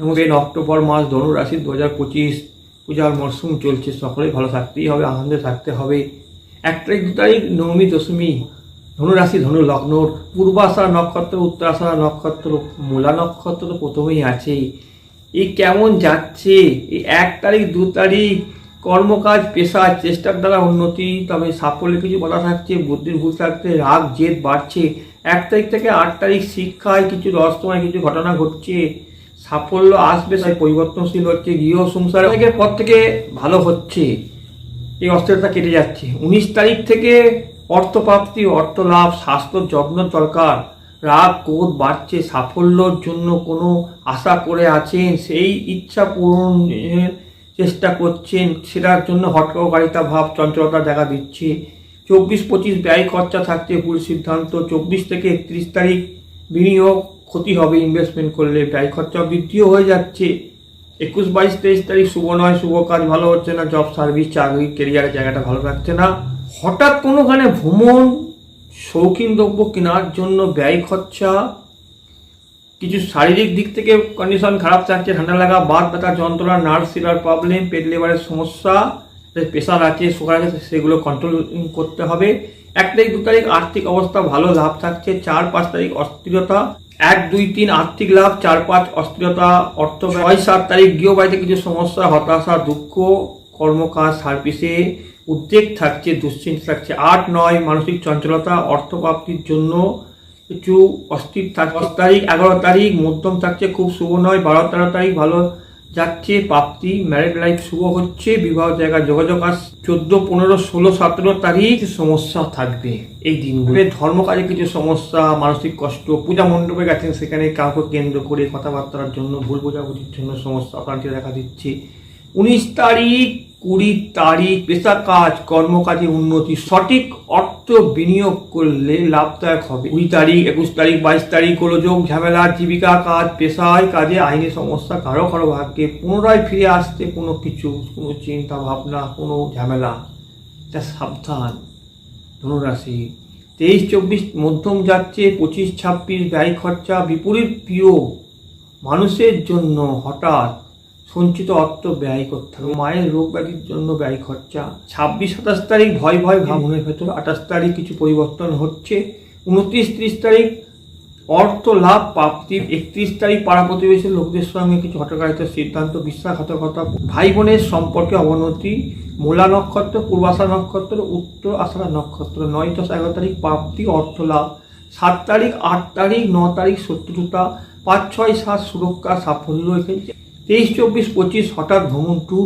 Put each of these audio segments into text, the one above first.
আমাদের অক্টোবর মাস ধনু রাশি দু হাজার পঁচিশ, পূজার মরশুম চলছে, সকলেই ভালো থাকতেই হবে, আনন্দে থাকতে হবে। এক তারিখ, দু তারিখ, নবমী, দশমী ধনুরাশি ধনু লগ্ন পূর্বাষাঢ়া নক্ষত্র উত্তরাষাঢ়া নক্ষত্র, মূলা নক্ষত্র তো প্রথমেই আছেই। এই কেমন যাচ্ছে? এই এক তারিখ, দু তারিখ, কর্মকাজ পেশা চেষ্টার দ্বারা উন্নতি, তবে সাফল্যে কিছু বলা থাকছে, বুদ্ধির ভুল থাকছে রাগ, জেদ বাড়ছে। এক তারিখ থেকে আট তারিখ শিক্ষায় কিছু রহস্যময় কিছু ঘটনা ঘটছে। সাফল্য আসবে তাই পরিবর্তনশীল হচ্ছে গৃহ সংসার। অনেকের পর থেকে ভালো হচ্ছে, এই অস্থিরতা কেটে যাচ্ছে। উনিশ তারিখ থেকে অর্থপ্রাপ্তি অর্থ লাভ স্বাস্থ্য যত্ন দরকার। রাগ, ক্রোধ বাড়ছে, সাফল্যর জন্য কোনো আশা করে আছেন, সেই ইচ্ছা পূরণের চেষ্টা করছেন, সেটার জন্য হটকারিতা ভাব, চঞ্চলতা দেখা দিচ্ছে। চব্বিশ পঁচিশ ব্যয় খরচা থাকছে ভুল সিদ্ধান্ত, চব্বিশ থেকে একত্রিশ তারিখ বিনিয়োগ ক্ষতি হবে ইনভেস্টমেন্ট করলে ব্যয় খরচা বৃদ্ধিও হয়ে যাচ্ছে। একুশ, বাইশ, তেইশ তারিখ শুভ নয়, শুভ কাজ, ভালো হচ্ছে না জব সার্ভিস চাকরি কেরিয়ারের জায়গাটা ভালো থাকছে না। হঠাৎ কোনোখানে ভ্রমণ, শৌখিন দ্রব্য কেনার জন্য ব্যয় খরচা, কিছু শারীরিক দিক থেকে কন্ডিশন খারাপ থাকছে, ঠান্ডা লাগা বাদ ব্যথা, যন্ত্রণা নার্ভ সিলার প্রবলেম পেট লেবারের সমস্যা প্রেশার আছে সুগার আছে, সেগুলো কন্ট্রোল করতে হবে। এক তারিখ, দু তারিখ, আর্থিক অবস্থা ভালো, লাভ থাকছে। চার, পাঁচ তারিখ অস্থিরতা এক, দুই, তিন, আর্থিক লাভ, চার, পাঁচ, অস্থিরতা, অর্থ। ছয়, সাত তারিখ গৃহবাড়িতে কিছু সমস্যা, হতাশা, দুঃখ, কর্মকাজ, সার্ভিসে উদ্বেগ থাকছে, দুশ্চিন্তা থাকছে আট, নয়, মানসিক চঞ্চলতা অর্থপ্রাপ্তির জন্য কিছু অস্থির থাকছে দশ তারিখ, এগারো তারিখ, মধ্যম থাকছে, খুব শুভ নয়, বারো, তেরো তারিখ, ভালো যাচ্ছে প্রাপ্তি ম্যারিড লাইফ শুভ হচ্ছে, বিবাহ জায়গা, যোগাযোগ আস, চোদ্দ, পনেরো, ষোলো, সতেরো তারিখ সমস্যা থাকবে এই দিনগুলো ধর্ম কাজে কিছু সমস্যা, মানসিক কষ্ট, পূজা মণ্ডপে গেছেন সেখানে কাউকে কেন্দ্র করে কথাবার্তার জন্য, ভুল বোঝাবুঝির জন্য সমস্যা অকান্তি দেখা দিচ্ছে। উনিশ তারিখ কুড়ি তারিখ পেশা কাজ কর্মকাজে উন্নতি, সঠিক অর্থ বিনিয়োগ করলে লাভদায়ক হবে। কুড়ি তারিখ, একুশ তারিখ, বাইশ তারিখ, গোলযোগ, ঝামেলা, জীবিকা কাজ, পেশায় কাজে আইনি সমস্যা, কারও কারও ভাগ্যে পুনরায় ফিরে আসতে কোনো কিছু, কোনো চিন্তা ভাবনা, কোনো ঝামেলা। যা সাবধান, ধনুরাশি। তেইশ, চব্বিশ মধ্যম যাচ্ছে, পঁচিশ, ছাব্বিশ ব্যয় খরচা বিপরীত প্রিয় মানুষের জন্য হঠাৎ সঞ্চিত অর্থ ব্যয় করতে হবে। মায়ের রোগ ব্যাধির জন্য ব্যয় খরচা। ছাব্বিশ, সাতাশ তারিখ ভয় ভয় ভাবনের ভেতর আঠাশ তারিখ কিছু পরিবর্তন হচ্ছে। উনত্রিশ, ত্রিশ তারিখ অর্থ লাভ, প্রাপ্তি। একত্রিশ তারিখ পাড়া প্রতিবেশীর লোকদের সঙ্গে কিছু হটকারিত সিদ্ধান্ত, বিশ্বাসঘাতকতা। ভাই বোনের সম্পর্কে অবনতি। মোলা নক্ষত্র, পূর্বাশা নক্ষত্র, উত্তর আষাঢ়া নক্ষত্র। নয়, দশ, এগারো তারিখ প্রাপ্তি, অর্থ লাভ। সাত তারিখ, আট তারিখ, ন তারিখ শত্রুতা। পাঁচ, ছয়, সাত সুরক্ষা সাফল্য এসেছে তেইশ, চব্বিশ, পঁচিশ, হঠাৎ ভ্রমণ টু,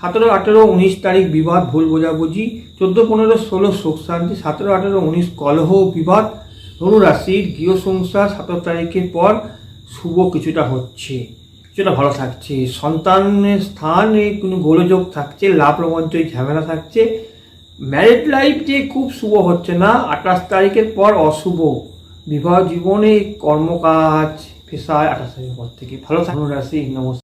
সতেরো, আঠেরো, উনিশ তারিখ বিবাদ, ভুল বোঝাবুঝি, চোদ্দ, পনেরো, ষোলো, শোক শান্তি, সতেরো, আঠেরো, উনিশ, কলহ বিবাদ ধনু রাশির গৃহ সংসার, সতেরো তারিখের পর শুভ কিছুটা হচ্ছে। কিছুটা ভালো থাকছে। সন্তানের স্থানে কোনো গোলযোগ থাকছে লাভ রোমাঞ্চই ঝামেলা থাকছে। ম্যারিড লাইফ যে খুব শুভ হচ্ছে না, আঠাশ তারিখের পর অশুভ। বিবাহ জীবনে কর্মকাজ পেশায় আঠাশ তারিখের পর থেকে। ভালো থাকুন রাশি নমস্কার।